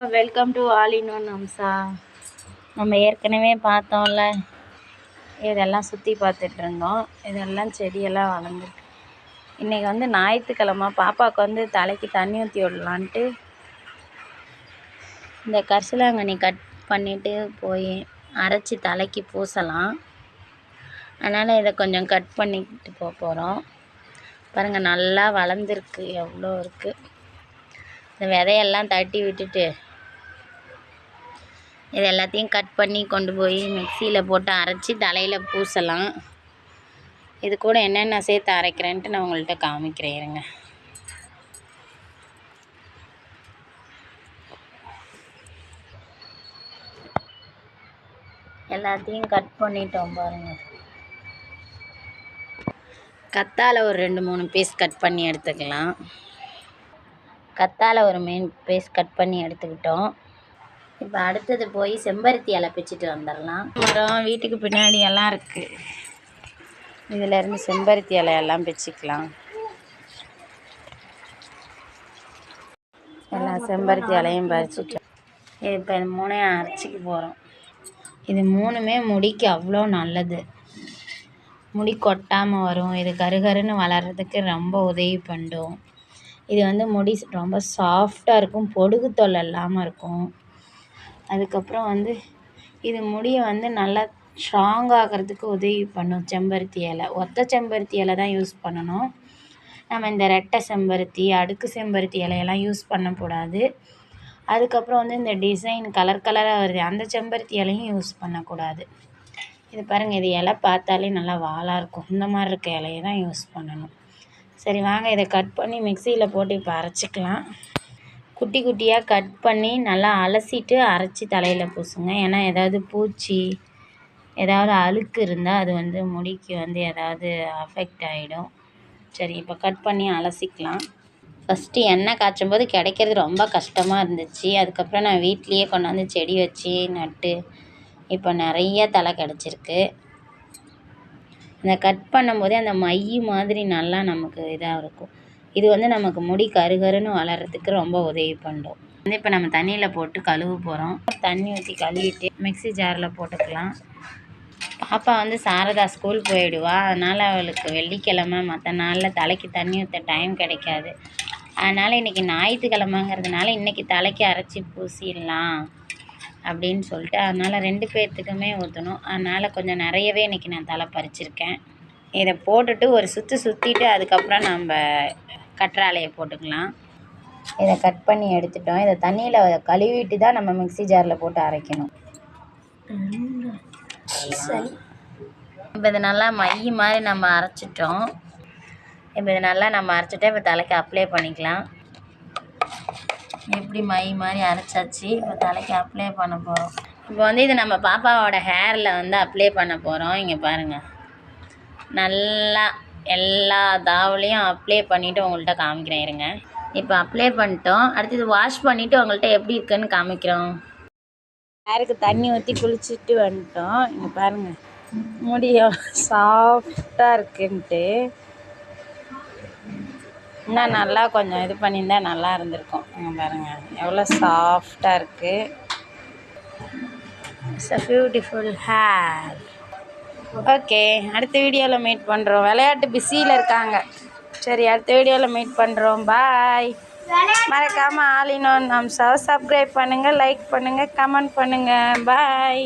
Welcome to all in one Amsha நம்ம ஏற்கனவே பார்த்தோம்ல. இதெல்லாம் சுற்றி பார்த்துட்டு இருந்தோம். இதெல்லாம் செடியெல்லாம் வளர்ந்துருக்கு. இன்றைக்கி வந்து ஞாயிற்றுக்கிழமை பாப்பாவுக்கு வந்து தலைக்கு தண்ணி ஊற்றி விடலான்ட்டு இந்த கரிசலாங்கண்ணி கட் பண்ணிவிட்டு போய் அரைச்சி தலைக்கு பூசலாம். அதனால் இதை கொஞ்சம் கட் பண்ணிக்கிட்டு போக போகிறோம் பாருங்கள் நல்லா வளர்ந்துருக்கு. எவ்வளோ இருக்குது இந்த விதையெல்லாம் தட்டி விட்டுட்டு இது எல்லாத்தையும் கட் பண்ணி கொண்டு போய் மிக்சியில் போட்டு அரைச்சி தலையில் பூசலாம். இது கூட என்னென்ன சேர்த்து அரைக்கிறேன்ட்டு நான் உங்கள்கிட்ட காமிக்கிறேன் இருங்க. எல்லாத்தையும் கட் பண்ணிட்டோம் பாருங்கள் கத்தால ஒரு ரெண்டு மூணு பீஸ் கட் பண்ணி எடுத்துக்கலாம். கத்தால ஒரு மெயின் பீஸ் கட் பண்ணி எடுத்துக்கிட்டோம். இப்போ அடுத்தது போய் செம்பருத்தி இலை பிச்சுட்டு வந்துடலாம். மரம் வீட்டுக்கு பின்னாடி எல்லாம் இருக்குது இதிலேருந்து செம்பருத்தி இலையெல்லாம் பிச்சுக்கலாம். எல்லா செம்பருத்தி இலையும் பறிச்சுட்டோம் இது இப்போ இது மூணையும் அரைச்சிக்க போகிறோம் இது மூணுமே முடிக்கு அவ்வளோ நல்லது. முடி கொட்டாமல் வரும். இது கருகருன்னு வளர்கிறதுக்கு ரொம்ப உதவி பண்ணும். இது வந்து முடி ரொம்ப சாஃப்டாக இருக்கும். பொடுகு தொல்லை இல்லாமல் இருக்கும். அதுக்கப்புறம் வந்து இது முடியை வந்து நல்லா ஸ்ட்ராங் ஆகிறதுக்கு உதவி பண்ணும் செம்பருத்தி இலை. ஒத்த செம்பருத்தி இலை தான் யூஸ் பண்ணணும். நம்ம இந்த ரெட்டை செம்பருத்தி அடுக்கு செம்பருத்தி இலையெல்லாம் யூஸ் பண்ணக்கூடாது. அதுக்கப்புறம் வந்து இந்த டிசைன் கலர் கலராக வருது. அந்த செம்பருத்தி இலையும் யூஸ் பண்ணக்கூடாது. இது பாருங்கள் இது இலை பார்த்தாலே நல்லா வாலாக இருக்கும். இந்த மாதிரி இருக்க இலையை தான் யூஸ் பண்ணணும். சரி வாங்க இதை கட் பண்ணி மிக்சியில் போட்டு இப்போ அரைச்சிக்கலாம். குட்டி குட்டியாக கட் பண்ணி நல்லா அலசிட்டு அரைச்சி தலையில் பூசுங்க. ஏன்னா ஏதாவது பூச்சி ஏதாவது அழுக்கு இருந்தால் அது வந்து முடிக்கு வந்து ஏதாவது அஃபெக்ட் ஆகிடும் சரி இப்போ கட் பண்ணி அலசிக்கலாம். ஃபஸ்ட்டு எண்ணெய் காய்ச்சும் போது கிடைக்கிறது ரொம்ப கஷ்டமாக இருந்துச்சு. அதுக்கப்புறம் நான் வீட்லேயே கொண்டாந்து செடி வச்சு நட்டு இப்போ நிறைய தலை கிடச்சிருக்கு. இந்த கட் பண்ணும்போதே அந்த மை மாதிரி நல்லா நமக்கு இதாக இருக்கும். இது வந்து நமக்கு முடி கருகருன்னு வளர்கிறதுக்கு ரொம்ப உதவி பண்ணும். வந்து இப்போ நம்ம தண்ணியில் போட்டு கழுவ போகிறோம் தண்ணி ஊற்றி கழுவிட்டு மிக்ஸி ஜாரில் போட்டுக்கலாம். பாப்பா வந்து சாரதா ஸ்கூல் போயிடுவா. அதனால் அவளுக்கு வெள்ளிக்கிழமை மற்ற நாளில் தலைக்கு தண்ணி ஊற்ற டைம் கிடைக்காது. அதனால் இன்றைக்கி ஞாயிற்றுக்கிழமைங்கிறதுனால இன்றைக்கி தலைக்கு அரைச்சி பூசிடலாம் அப்படின்னு சொல்லிட்டு அதனால் ரெண்டு பேர்த்துக்குமே ஊற்றணும் அதனால் கொஞ்சம் நிறையவே இன்றைக்கி நான் தலை பறிச்சிருக்கேன். இதை போட்டுட்டு ஒரு சுற்று சுற்றிட்டு அதுக்கப்புறம் நம்ம கற்றாழையை போட்டுக்கலாம். இதை கட் பண்ணி எடுத்துட்டோம். இதை தண்ணியில் கழுவிட்டு தான் நம்ம மிக்ஸி ஜாரில் போட்டு அரைக்கணும். இப்போ இது நல்லா மை மாதிரி நம்ம அரைச்சிட்டோம். இப்போ இது நல்லா நம்ம அரைச்சிட்டோம் இப்போ தலைக்கு அப்ளை பண்ணிக்கலாம். எப்படி மை மாதிரி அரைச்சாச்சு? இப்போ தலைக்கு அப்ளை பண்ண போகிறோம் இப்போ வந்து இது நம்ம பாப்பாவோட ஹேரில் வந்து அப்ளை பண்ண போகிறோம் இங்கே பாருங்கள் நல்லா எல்லா தாவலையும் அப்ளை பண்ணிவிட்டு உங்கள்கிட்ட காமிக்கிறேன் இருங்க. இப்போ அப்ளை பண்ணிட்டோம். அடுத்தது வாஷ் பண்ணிவிட்டு உங்கள்கிட்ட எப்படி இருக்குன்னு காமிக்கிறோம். யாருக்கு தண்ணி ஊற்றி குளிச்சுட்டு வந்துட்டோம். இங்கே பாருங்கள் முடியும் சாஃப்டாக இருக்குன்ட்டு. இன்னும் நல்லா கொஞ்சம் இது பண்ணியிருந்தா நல்லா இருந்திருக்கும். இங்கே பாருங்கள் எவ்வளோ சாஃப்டாக இருக்குது it's a beautiful hair okay அடுத்த வீடியோவில் மீட் பண்ணுறோம் விளையாட்டு பிஸியில் இருக்காங்க. சரி அடுத்த வீடியோவில் மீட் பண்ணுறோம் பாய் மறக்காமல் ஆலினோன் அம்சாவை சப்ஸ்கிரைப் பண்ணுங்கள் லைக் பண்ணுங்கள் கமெண்ட் பண்ணுங்கள் பாய்